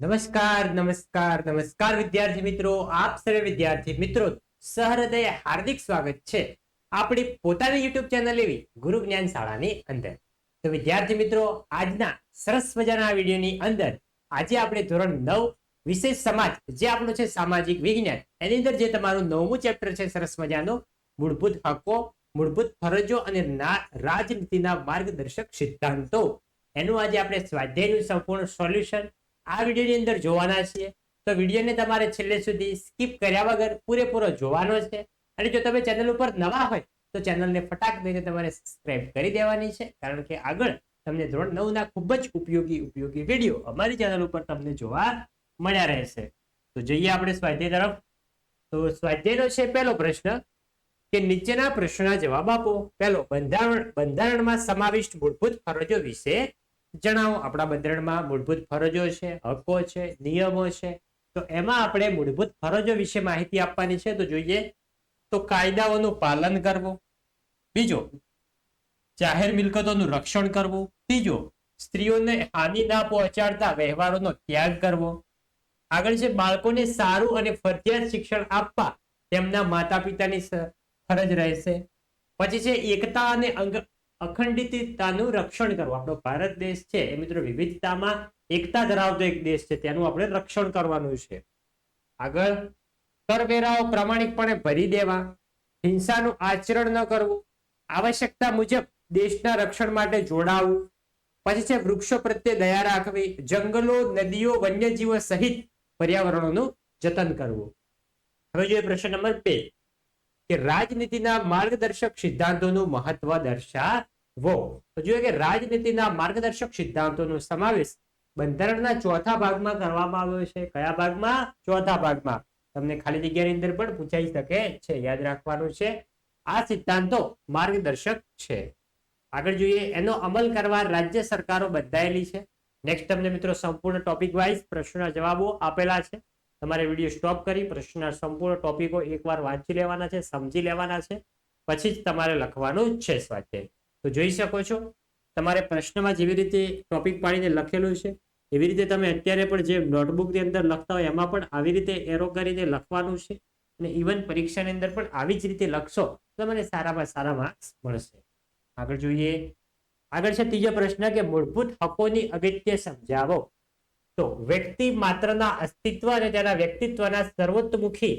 નમસ્કાર નમસ્કાર નમસ્કાર વિદ્યાર્થી મિત્રો, આપ સર્વે વિદ્યાર્થી મિત્રો, સહૃદય હાર્દિક સ્વાગત છે આપણી પોતાની યુટ્યુબ ચેનલ એવી ગુરુ જ્ઞાન શાળાની અંદર. તો વિદ્યાર્થી મિત્રો, આજના સરસ મજાના વિડીયોની અંદર આજે આપણે ધોરણ નવ વિશેષ સમાજ જે આપણું છે સામાજિક વિજ્ઞાન, એની અંદર જે તમારું નવમું ચેપ્ટર છે સરસ મજાનું, મૂળભૂત હકો, મૂળભૂત ફરજો અને રાજનીતિના માર્ગદર્શક સિદ્ધાંતો. એનું આજે આપણે સ્વાધ્યાયનું સંપૂર્ણ સોલ્યુશન આ વિડીયોની અંદર જોવાના છીએ. તો વિડીયોને તમારે છેલ્લે સુધી સ્કીપ કર્યા વગર પૂરેપૂરો જોવાનો છે. અને જો તમે ચેનલ ઉપર નવા હોય, તો ચેનલને ફટાક દઈને તમારે સબસ્ક્રાઇબ કરી દેવાની છે. કારણ કે આગળ તમને ધોરણ નવના ખૂબ જ ઉપયોગી ઉપયોગી વીડિયો અમારી ચેનલ ઉપર તમને જોવા મળ્યા રહેશે. તો જઈએ આપણે સ્વાધ્યાય તરફ. તો સ્વાધ્યાયનો છે પહેલો પ્રશ્ન, કે નીચેના પ્રશ્નના જવાબ આપો. પહેલો બંધારણ, બંધારણમાં સમાવિષ્ટ મૂળભૂત ફરજો વિશે જણાવો, આપણા બંધારણમાં મૂળભૂત ફરજો છે, હકો છે, નિયમો છે. તો એમાં આપણે મૂળભૂત ફરજો વિશે માહિતી આપવાની છે. તો જોઈએ, તો કાયદાઓનું પાલન કરવું. બીજો, જાહેર મિલકતોનું રક્ષણ કરવું. ત્રીજો, સ્ત્રીઓને હાનિ ના પહોંચાડતા વ્યવહારોનો ત્યાગ કરવો. આગળ છે, બાળકોને સારું અને ફરજિયાત શિક્ષણ આપવા તેમના માતા પિતાની ફરજ રહેશે. પછી છે, એકતા અને અખંડિતતાનું રક્ષણ કરવું. આપણો ભારત દેશ છે એ મિત્રો વિવિધતામાં એકતા ધરાવતો એક દેશ છે. તેનું આપણે રક્ષણ કરવાનું છે. આગળ, કરવેરાઓ પ્રામાણિકપણે ભરી દેવા, હિંસાનું આચરણ ન કરવું, આવશ્યકતા મુજબ દેશના રક્ષણ માટે જોડાવું, પછી છે વૃક્ષો પ્રત્યે દયા રાખવી, જંગલો, નદીઓ, વન્યજીવો સહિત પર્યાવરણનું જતન કરવું. હવે જોઈએ પ્રશ્ન નંબર બે. કે રાજનીતિના માર્ગદર્શક સિદ્ધાંતોનું મહત્વ દર્શાવો તો જોઈએ કે રાજનીતિના માર્ગદર્શક સિદ્ધાંતોનો સમાવેશ બંધારણના ચોથા ભાગમાં કરવામાં આવ્યો છે. કયા ભાગમાં? ચોથા ભાગમાં. તમને ખાલી જગ્યાની અંદર પણ પૂછાઈ શકે છે, યાદ રાખવાનું છે. આ સિદ્ધાંતો માર્ગદર્શક છે. આગળ જોઈએ, એનો અમલ કરવા રાજ્ય સરકારો બંધાયેલી છે. નેક્સ્ટ તમને મિત્રો સંપૂર્ણ ટોપિક વાઇઝ પ્રશ્નના જવાબો આપેલા છે. તમારે વીડિયો સ્ટોપ કરી, પ્રશ્નના સંપૂર્ણ ટોપિકો એકવાર વાંચી લેવાના છે, સમજી લેવાના છે, પછી જ તમારે લખવાનું છે સ્વાધ્યાય. તો જોઈ શકો છો, તમારે પ્રશ્નમાં જેવી રીતે ટોપિક પાડીને લખેલું છે, એવી રીતે તમે અત્યારે પણ જે નોટબુકની અંદર લખતા હોય, એમાં પણ આવી રીતે એરો કરીને લખવાનું છે અને ઇવન પરીક્ષાની અંદર પણ આવી જ રીતે લખશો, તો તમને સારામાં સારા માર્ક્સ મળશે. આગળ જોઈએ, આગળ છે ત્રીજો પ્રશ્ન કે મૂળભૂત હકોની અગત્ય સમજાવો. તો વ્યક્તિ માત્રના અસ્તિત્વ અને તેના વ્યક્તિત્વના સર્વોત્તમુખી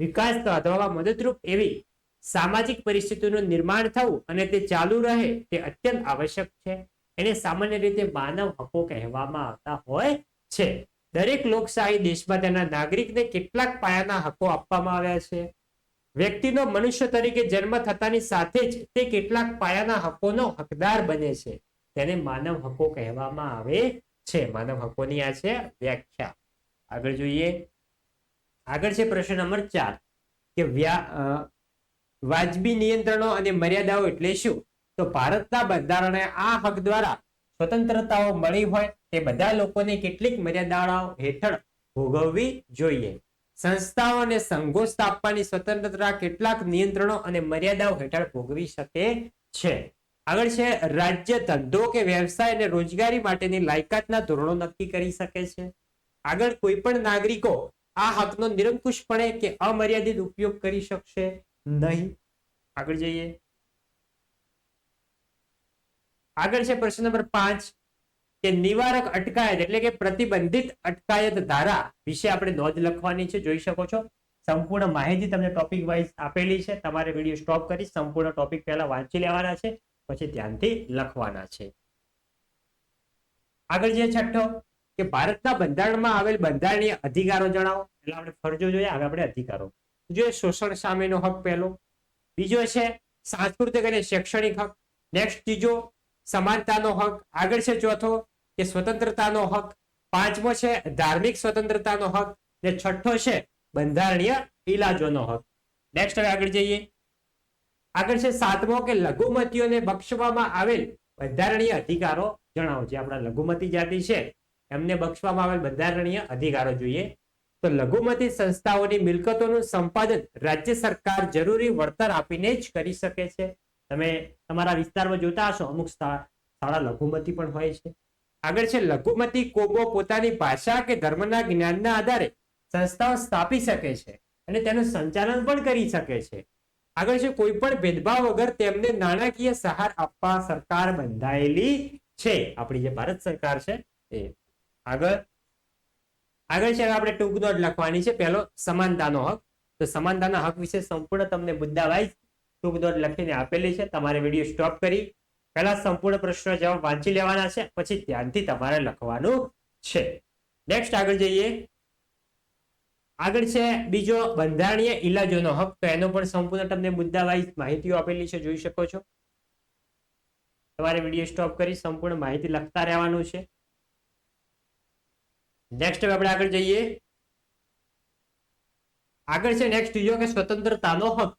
વિકાસ સાધવામાં મદદરૂપ એવી સામાજિક પરિસ્થિતિનું નિર્માણ થવું અને તે ચાલુ રહે તે અત્યંત આવશ્યક છે. એને સામાન્ય રીતે માનવ હકો કહેવામાં આવતા હોય છે. દરેક લોકશાહી દેશમાં તેના નાગરિકને કેટલાક પાયાના હકો આપવામાં આવ્યા છે. વ્યક્તિનો મનુષ્ય તરીકે જન્મ થતાની સાથે જ તે કેટલાક પાયાના હકોનો હકદાર બને છે. તેને માનવ હકો કહેવામાં આવે છે, માનવ હકોની આ છે વ્યાખ્યા. આગળ જોઈએ. આગળ છે પ્રશ્ન નંબર ચાર, કે વાજબી નિયંત્રણો અને મર્યાદાઓ એટલે શું? તો ભારતના બંધારણે આ હક દ્વારા સ્વતંત્રતાઓ મળી હોય તે બધા લોકોને કેટલીક મર્યાદાઓ હેઠળ ભોગવવી જોઈએ. સંસ્થાઓ અને સંઘો સ્થાપવાની સ્વતંત્રતા કેટલાક નિયંત્રણો અને મર્યાદાઓ હેઠળ ભોગવી શકે છે. આગળ છે, રાજ્ય ધંધો કે વ્યવસાય અને રોજગારી માટેની લાયકાતના ધોરણો નક્કી કરી શકે છે. આગળ કોઈ પણ નાગરિકો આ હકનો નિરંકુશપણે કે અમર્યાદિત ઉપયોગ કરી શકશે નહીં. આગળ જઈએ. આગળ છે, પ્રશ્ન નંબર પાંચ, કે નિવારક અટકાયત એટલે કે પ્રતિબંધિત અટકાયત ધારા વિશે આપણે નોંધ લખવાની છે, જોઈ શકો છો. સંપૂર્ણ માહિતી તમને ટોપિક વાઇઝ આપેલી છે. તમારે વીડિયો સ્ટોપ કરી સંપૂર્ણ ટોપિક પહેલા વાંચી લેવાના છે. પછી ધ્યાનથી લખવાના છે. આગળ જે છઠ્ઠો, કે ભારતના બંધારણમાં આવેલ બંધારણીય અધિકારો જણાવો. એટલે આપણે ફરજો જોઈએ, હવે આપણે અધિકારો. જોઈએ શોષણ સામેનો હક પહેલો. બીજો છે સાંસ્કૃતિક અને શૈક્ષણિક હક. નેક્સ્ટ ત્રીજો સમાનતાનો હક. આગળ છે ચોથો, કે સ્વતંત્રતાનો હક. પાંચમો છે ધાર્મિક સ્વતંત્રતાનો હક. ને છઠ્ઠો છે બંધારણીય ઇલાજોનો હક. નેક્સ્ટ હવે આગળ જઈએ. આગળ છે સાતમો કે લઘુમતીઓને બક્ષવામાં આવેલ બંધારણીય અધિકારો જણાવો. જે આપણા લઘુમતી જાતિ છે, એમને બક્ષવામાં આવેલ બંધારણીય અધિકારો જોઈએ. તો લઘુમતી સંસ્થાઓની મિલકતોનું સંપાદન રાજ્ય સરકાર જરૂરી વળતર આપીને જ કરી શકે છે. તમે તમારા વિસ્તારમાં જોતા હશો, અમુક શાળા લઘુમતી પણ હોય છે. આગળ છે લઘુમતી કોબો પોતાની ભાષા કે ધર્મના જ્ઞાનના આધારે સંસ્થાઓ સ્થાપી શકે છે અને તેનું સંચાલન પણ કરી શકે છે. આગળ છે કોઈ પણ ભેદભાવ વગર તેમને નાણાકીય સહાર આપવા સરકાર બંધાયેલી છે. આપણી જે ભારત સરકાર છે, એ આગળ આગળ છે આપણે ટૂંક નોટ લખવાની છે. પહેલો, સમાનતાનો હક. તો સમાનતાના હક વિશે સંપૂર્ણ તમને મુદ્દા વાઇઝ ટૂંક નોટ લખીને આપેલી છે. તમારે વીડિયો સ્ટોપ કરી, પહેલા સંપૂર્ણ પ્રશ્ન જવાબ વાંચી લેવાના છે, પછી ધ્યાનથી તમારે લખવાનું છે. નેક્સ્ટ આગળ જઈએ. આગળ છે બીજો બંધારણીય ઇલાજોનો હક. તો એનો પણ સંપૂર્ણ તમને મુદ્દા વાઇઝ માહિતીઓ આપેલી છે, જોઈ શકો છો. તમારે વીડિયો સ્ટોપ કરી સંપૂર્ણ માહિતી લખતા રહેવાનું છે. નેક્સ્ટ આપણે આગળ જઈએ. આગળ છે નેક્સ્ટ બીજો કે સ્વતંત્રતાનો હક.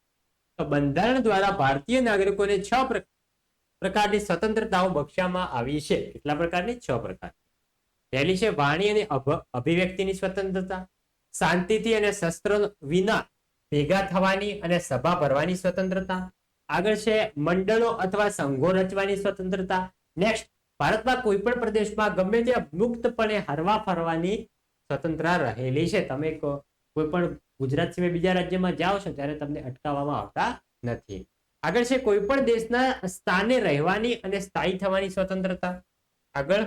તો બંધારણ દ્વારા ભારતીય નાગરિકોને છ પ્ર- પ્રકારની સ્વતંત્રતાઓ બક્ષવામાં આવી છે. કેટલા પ્રકારની? છ પ્રકાર પહેલી છે વાણી અને અભ- અભિવ્યક્તિની સ્વતંત્રતા. શાંતિથી અને શસ્ત્રો વિના ભેગા થવાની અને સભા ભરવાની સ્વતંત્રતા. આગળ છે મંડળો અથવા સંઘો રચવાની સ્વતંત્રતા. નેક્સ્ટ ભારતમાં કોઈ પણ પ્રદેશમાં ગમે ત્યાં મુક્તપણે હરવા ફરવાની સ્વતંત્રતા રહેલી છે. તમે કોઈ પણ ગુજરાત સિવાય બીજા રાજ્યમાં જાઓ છો ત્યારે તમને અટકાવવામાં આવતા નથી. આગળ છે કોઈ પણ દેશના સ્થાને રહેવાની અને સ્થાયી થવાની સ્વતંત્રતા. આગળ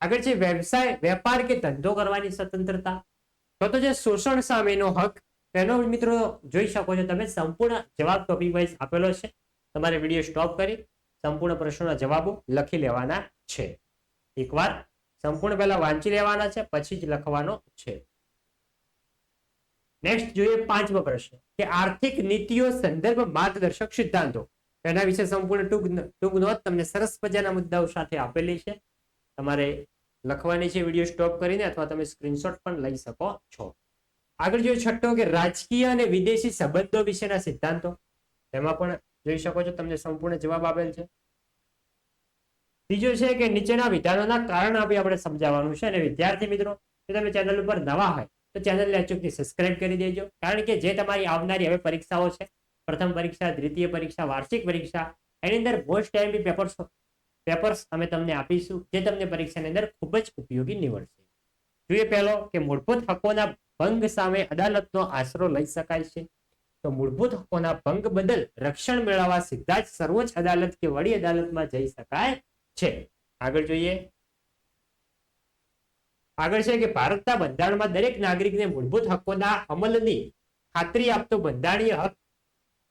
આગળ છે વ્યવસાય, વેપાર કે ધંધો કરવાની સ્વતંત્રતા. તો તો જે શોષણ સામેનો હક, તેનો મિત્રો જોઈ શકો છો તમે, સંપૂર્ણ જવાબ ટોપિક વાઇઝ આપેલો છે. તમારે વીડિયો સ્ટોપ કરી, સંપૂર્ણ પ્રશ્નોના જવાબો લખી લેવાના છે. એકવાર સંપૂર્ણ પહેલા વાંચી લેવાના છે, પછી જ લખવાનો છે. નેક્સ્ટ જોઈએ પાંચમો પ્રશ્ન, કે આર્થિક નીતિઓ સંદર્ભ માર્ગદર્શક સિદ્ધાંતો. તેના વિશે સંપૂર્ણ ટૂંક ટૂંક નોંધ તમને સરસ મજાના મુદ્દાઓ સાથે આપેલી છે. તમારે લખવાની છે, વીડિયો સ્ટોપ કરીને અથવા તમે સ્ક્રીનશોટ પણ લઈ શકો છો. આગળ જોઈએ છઠ્ઠો કે રાજકીય અને વિદેશી સંબંધો વિશેના સિદ્ધાંતો. તેમાં પણ જોઈ શકો છો, તમને સંપૂર્ણ જવાબ આપેલ છે. ત્રીજો છે કે નીચેના વિધાનોના કારણ આપી આપણે સમજાવવાનું છે. અને વિદ્યાર્થી મિત્રો, જો તમે ચેનલ ઉપર નવા હોય, તો ચેનલને અચૂકથી સબસ્ક્રાઇબ કરી દેજો. કારણ કે જે તમારી આવનારી હવે પરીક્ષાઓ છે, પ્રથમ પરીક્ષા, દ્વિતીય પરીક્ષા, વાર્ષિક પરીક્ષા, એની અંદર મોસ્ટ ટાઈમ પેપર્સ પેપર્સ અમે તમને આપીશું, જે તમને પરીક્ષાની અંદર ખૂબ જ ઉપયોગી નીવડશે. જોઈએ પહેલો કે મૂળભૂત હકોના ભંગ સામે અદાલતનો આશરો લઈ શકાય છે. તો મૂળભૂત હકોના ભંગ બદલ રક્ષણ મેળવવા સીધા જ સર્વોચ્ચ અદાલત કે વડી અદાલતમાં જઈ શકાય છે. આગળ જોઈએ. આગળ છે કે ભારતના બંધારણમાં દરેક નાગરિકને મૂળભૂત હકોના અમલની ખાતરી આપતો બંધારણીય હક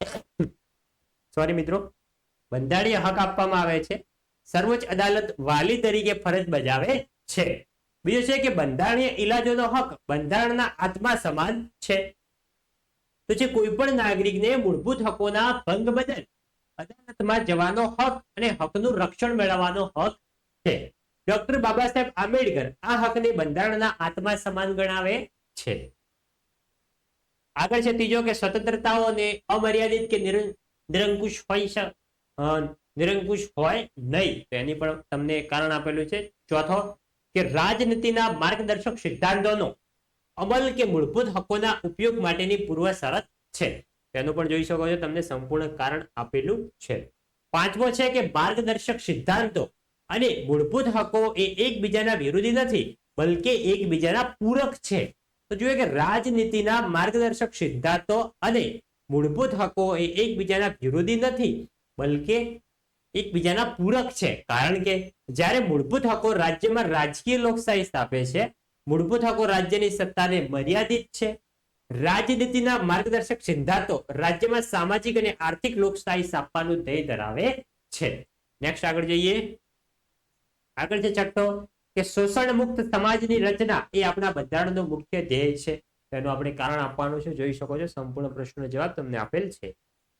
સોરી મિત્રો, બંધારણીય હક આપવામાં આવે છે. સર્વોચ્ચ અદાલત વાલી તરીકે ફરજ બજાવે છે. બીજો છે કે બંધારણીય ઇલાજોનો હક બંધારણના આત્મા સમાન છે. તો છે કોઈ પણ નાગરિકને મૂળભૂત હકોના ભંગ બદલ અદાલતમાં જવાનો હક અને હકનું રક્ષણ મેળવવાનો હક છે. ડોક્ટર બાબા સાહેબ આંબેડકર આ હકને બંધારણના આત્મા સમાન ગણાવે છે. આગળ છે ત્રીજો કે સ્વતંત્રતાઓને અમર્યાદિત કે નિર- નિરંકુશ હોય નિરંકુશ હોય નહીં. તો એની પણ તમને કારણ આપેલું છે. ચોથો, કે રાજનીતિના માર્ગદર્શક સિદ્ધાંતોનો અમલ કે મૂળભૂત હકોના ઉપયોગ માટેની પૂર્વ શરત છે તેનું પણ જોઈ શકો છો, તમને સંપૂર્ણ કારણ આપેલું છે. પાંચમો છે કે માર્ગદર્શક સિદ્ધાંતો અને મૂળભૂત હકો એ એકબીજાના વિરોધી નથી, બલકે એકબીજાના પૂરક છે. તો જોઈએ કે રાજનીતિના માર્ગદર્શક સિદ્ધાંતો અને મૂળભૂત હકો એ એકબીજાના વિરોધી નથી, બલકે એકબીજાના પૂરક છે. કારણ કે જ્યારે મૂળભૂત હકો રાજ્યમાં રાજકીય લોકશાહી સ્થાપે છે, મૂળભૂત હકો રાજ્યની સત્તાને મર્યાદિત છે. રાજનીતિના માર્ગદર્શક સિદ્ધાંતો રાજ્યમાં સામાજિક અને આર્થિક લોકશાહી સ્થાપવાનું ધ્યેય ધરાવે છે. નેક્સ્ટ આગળ જઈએ. આગળ છે છઠ્ઠો કે શોષણ મુક્ત સમાજની રચના એ આપણા બંધારણનો મુખ્ય ધ્યેય છે. તેનું આપણે કારણ આપવાનું છે. જોઈ શકો છો, સંપૂર્ણ પ્રશ્નનો જવાબ તમને આપેલ છે.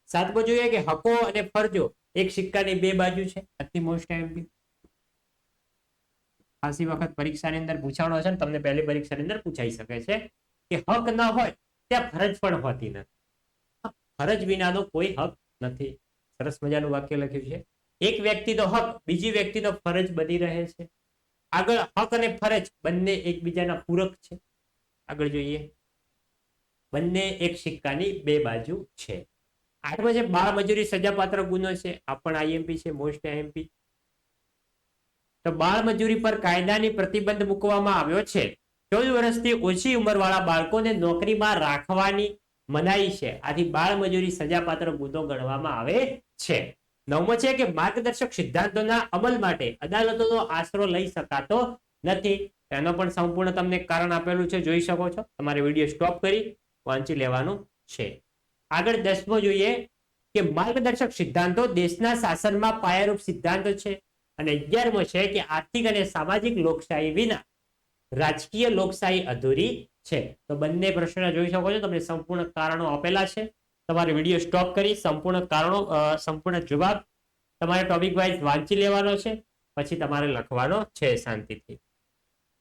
સાતમો જોઈએ કે હકો અને ફરજો એક સિક્કાની બે બાજુ છે? અતિ મોસ્ટ એમપી ખાસી વખત પરીક્ષાની અંદર પૂછાણો છે તમને પહેલી પરીક્ષાની અંદર પૂછાઈ શકે છે કે હક ન હોય ત્યાં ફરજ પણ હોતી નથી. ફરજ વિનાનો કોઈ હક નથી. સરસ મજાનું વાક્ય લખ્યું છે. એક વ્યક્તિનો હક બીજી વ્યક્તિનો ફરજ બની રહે છે. આગળ હક અને ફરજ બંને એકબીજાના પૂરક છે. આગળ જોઈએ. બંને એક સિક્કાની બે બાજુ છે. આઠમો છે બાળ મજૂરી સજાપાત્ર ગુનો છે, આ પણ આઈએમપી છે મોસ્ટ આઈએમપી તો બાળ મજૂરી પર કાયદાની પ્રતિબંધ મૂકવામાં આવ્યો છે. ચૌદ વર્ષથી ઓછી ઉંમરવાળા બાળકોને નોકરીમાં રાખવાની મનાઈ છે. આથી બાળ મજૂરી સજાપાત્ર ગુનો ગણવામાં આવે છે. નવમો છે કે માર્ગદર્શક સિદ્ધાંતોના અમલ માટે અદાલતોનો આશરો લઈ શકાતો નથી. એનો પણ સંપૂર્ણ તમને કારણ આપેલું છે. જોઈ શકો છો. તમારે વીડિયો સ્ટોપ કરી વાંચી લેવાનું છે. આગળ દસમો જોઈએ કે માર્ગદર્શક સિદ્ધાંતો દેશના શાસનમાં પાયારૂપ સિદ્ધાંતો છે. અને અગિયારમો છે કે આર્થિક અને સામાજિક લોકશાહી વિના રાજકીય લોકશાહી અધૂરી છે. તો બંને પ્રશ્ન જોઈ શકો છો. તમને સંપૂર્ણ કારણો આપેલા છે. તમારે વીડિયો સ્ટોપ કરી સંપૂર્ણ કારણો સંપૂર્ણ જવાબ તમારે ટોપિક વાઇઝ વાંચી લેવાનો છે. પછી તમારે લખવાનો છે શાંતિથી.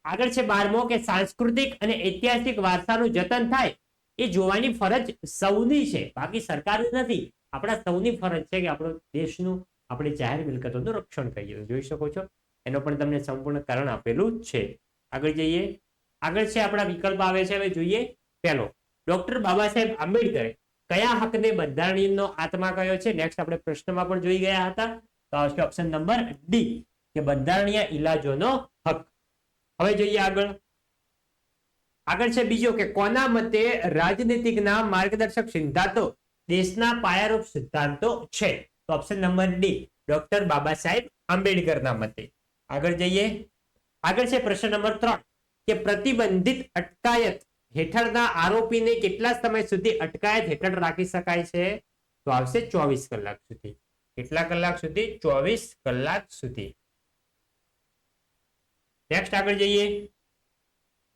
આગળ છે બારમો કે સાંસ્કૃતિક અને ઐતિહાસિક વારસાનું જતન થાય એ જોવાની ફરજ સૌની છે. બાકી સરકારની નથી. આપણા સૌની ફરજ છે કે આપણો દેશનું, આપણે જાહેર મિલકતોનું રક્ષણ કરીએ. જોઈ શકો છો? એનો પણ તમને સંપૂર્ણ કારણ આપેલું છે. આગળ જઈએ. આગળ છે આપણા વિકલ્પ આવે છે. હવે જોઈએ. પહેલો, ડોક્ટર બાબા સાહેબ આંબેડકરે કયા હકને બંધારણીયનો આત્મા કયો છે? નેક્સ્ટ આપણે પ્રશ્નમાં પણ જોઈ ગયા હતા. તો આવશે ઓપ્શન નંબર ડી કે બંધારણીય ઇલાજોનો હક. હવે જોઈએ આગળ. આગળ છે બીજો કે કોના મતે રાજનીતિકના માર્ગદર્શક સિદ્ધાંતો દેશના પાયારૂપ સિદ્ધાંતો છે? તો option number D doctor Baba Saheb આંબેડકરના મતે. આગળ જઈએ. આગળ છે પ્રશ્ન નંબર ત્રણ, કે પ્રતિબંધિત અટકાયત હેઠળના આરોપીને કેટલા સમય સુધી અટકાયત હેઠળ રાખી શકાય છે? તો આવશે ચોવીસ કલાક સુધી. કેટલા કલાક સુધી? ચોવીસ કલાક સુધી. નેક્સ્ટ આગળ જઈએ.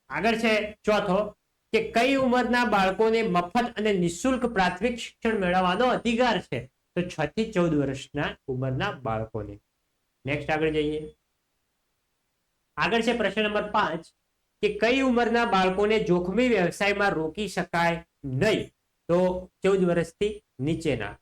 આગળ છે ચોથો કે કઈ ઉંમરના બાળકોને મફત અને નિઃશુલ્ક પ્રાથમિક શિક્ષણ મેળવવાનો અધિકાર છે? તો છ થી ચૌદ વર્ષના ઉંમરના બાળકોને. નેક્સ્ટ આગળ જઈએ. આગળ છે પ્રશ્ન નંબર પાંચ કે કઈ ઉંમરના બાળકોને જોખમી વ્યવસાયમાં રોકી શકાય નહીં? તો ચૌદ વર્ષથી નીચેના.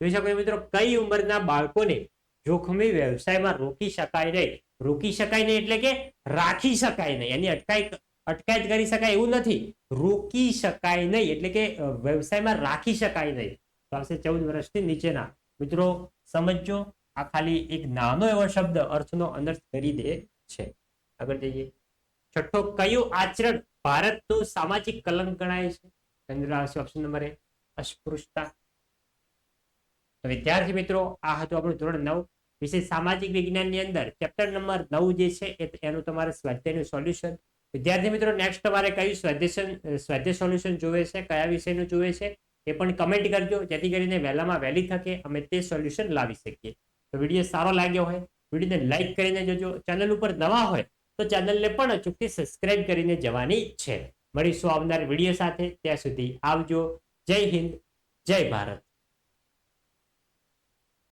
જોઈ શકો મિત્રો, કઈ ઉંમરના બાળકોને જોખમી વ્યવસાયમાં રોકી શકાય નહીં? રોકી શકાય નહીં એટલે કે રાખી શકાય નહીં. એની અટકાય અટકાયત કરી શકાય એવું નથી. રોકી શકાય નહીં એટલે કે વ્યવસાયમાં રાખી શકાય નહીં. તો આવશે ચૌદ વર્ષથી નીચેના. મિત્રો, સમજજો, આ ખાલી એક નાનો એવો શબ્દ અર્થનો અનર્થ કરી દે છે. આગળ જઈએ. છઠ્ઠો, કયું આચરણ ભારતનું સામાજિક કલંક ગણાય છે? ચંદ્ર આવશે ઓપ્શન નંબર એ અસ્પૃશ્યતા. વિદ્યાર્થી મિત્રો, આ હતું આપણું ધોરણ નવ. વિશે સામાજિક વિજ્ઞાનની અંદર ચેપ્ટર નંબર નવ જે છે એનું તમારે સ્વાધ્યાયનું સોલ્યુશન વિદ્યાર્થી મિત્રો નેક્સ્ટ તમારે કયું સ્વાધ્યાય સ્વાધ્યાય સોલ્યુશન જોવે છે, કયા વિષયનું જોવે છે, એ પણ કમેન્ટ કરજો. જેથી કરીને વહેલામાં વહેલી થકે અમે તે સોલ્યુશન લાવી શકીએ. તો વીડિયો સારો લાગ્યો હોય, વિડીયોને લાઈક કરીને જોજો. ચેનલ ઉપર નવા હોય, તો ચેનલને પણ અચૂકથી સબસ્ક્રાઇબ કરીને જવાની છે. મળીશું આવનાર વીડિયો સાથે. ત્યાં સુધી આવજો. જય હિન્દ. જય ભારત.